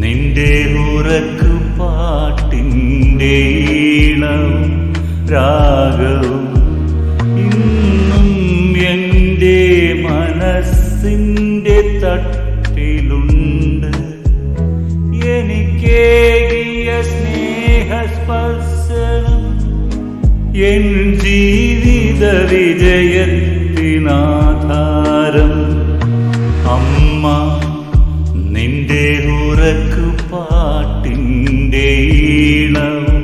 നിന്റെ ഉറക്കു പാട്ടിന്റെ ഈണവും രാഗവും ഇന്നും എന്റെ മനസ്സിന്റെ തട്ടിലുണ്ട്. എനിക്കേകിയ സ്നേഹസ്പർശനം എൻ ജീവിത വിജയത്തിനാധാരം. ഈണവും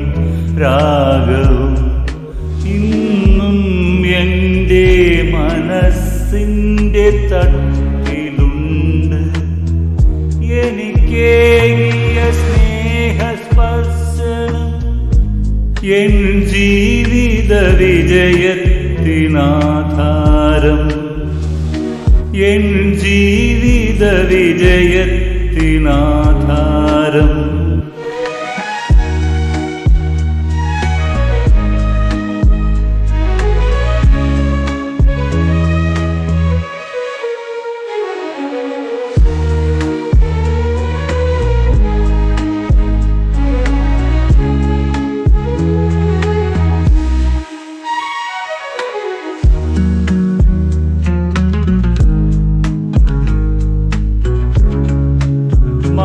രാഗവും ഇന്നും എന്റെ മനസ്സിന്റെ തട്ടിലുണ്ട്. എനിക്കേകിയ സ്നേഹസ്പർശനം എൻ ജീവിത വിജയത്തിനാധാരം. എൻ ജീവിത വിജയത്തിനാധാരം.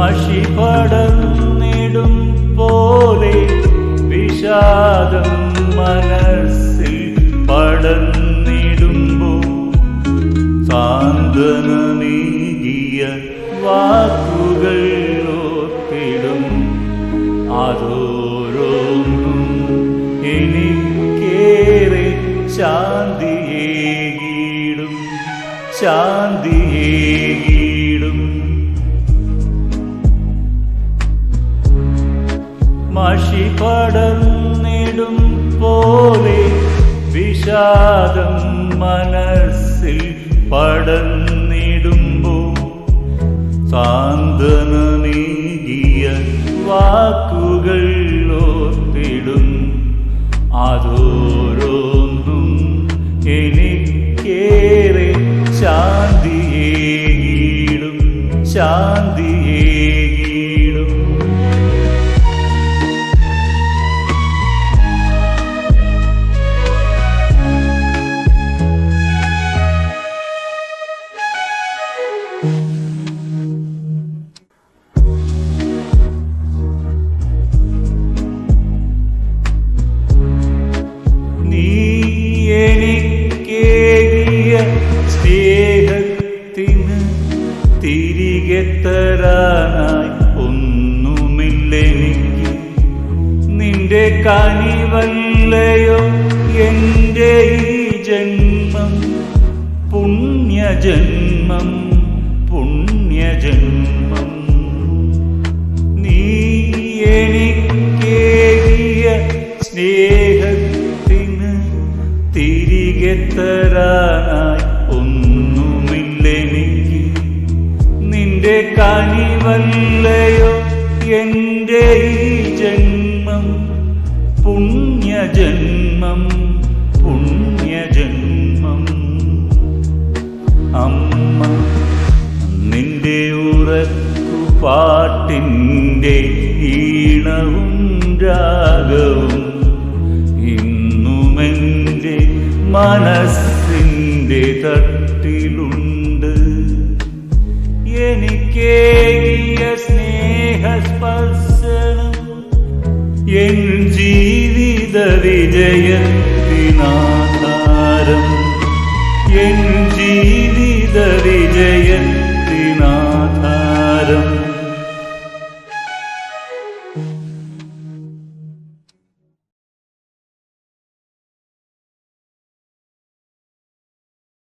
മഷി പടന്നിടും പോലെ വിഷാദം മനസ്സിൽ പടർന്നിടുമ്പോ സാന്ത്വനമേകിയ വാക്കുകൾ ഓർത്തിടും. അതോരോന്നും എനിക്കേറെ ശാന്തിയേകിടും ശാന്തിയേകിടും. മഷി പടർന്നിടും പോലെ വിഷാദം മനസ്സിൽ പടർന്നിടുമ്പോ സാന്ത്വനമേകിയ വാക്കുകൾ ഓർത്തിടും. അതോരോന്നും തിരികെ തരാനായി ഒന്നുമില്ലെനിക്ക്. നിന്റെ കനിവല്ലയോ എന്റെ ഈ ജന്മം. പുണ്യജന്മം പുണ്യജന്മം. നീ എനിക്കേകിയ സ്നേഹത്തിന് തിരികെ തരാനായി പുണ്യജന്മം പുണ്യജന്മം. അമ്മ നിന്റെ ഉറക്കു പാട്ടിന്റെ ഈണവും രാഗവും ഇന്നുമെന്റെ മനസ്സിന്റെ തട്ടിലുണ്ട്. എനിക്കേകിയ സ്നേഹസ്പർശനം എൻ ജീവിത വിജയത്തിനാധാരം. എൻ ജീവിത വിജയത്തിനാധാരം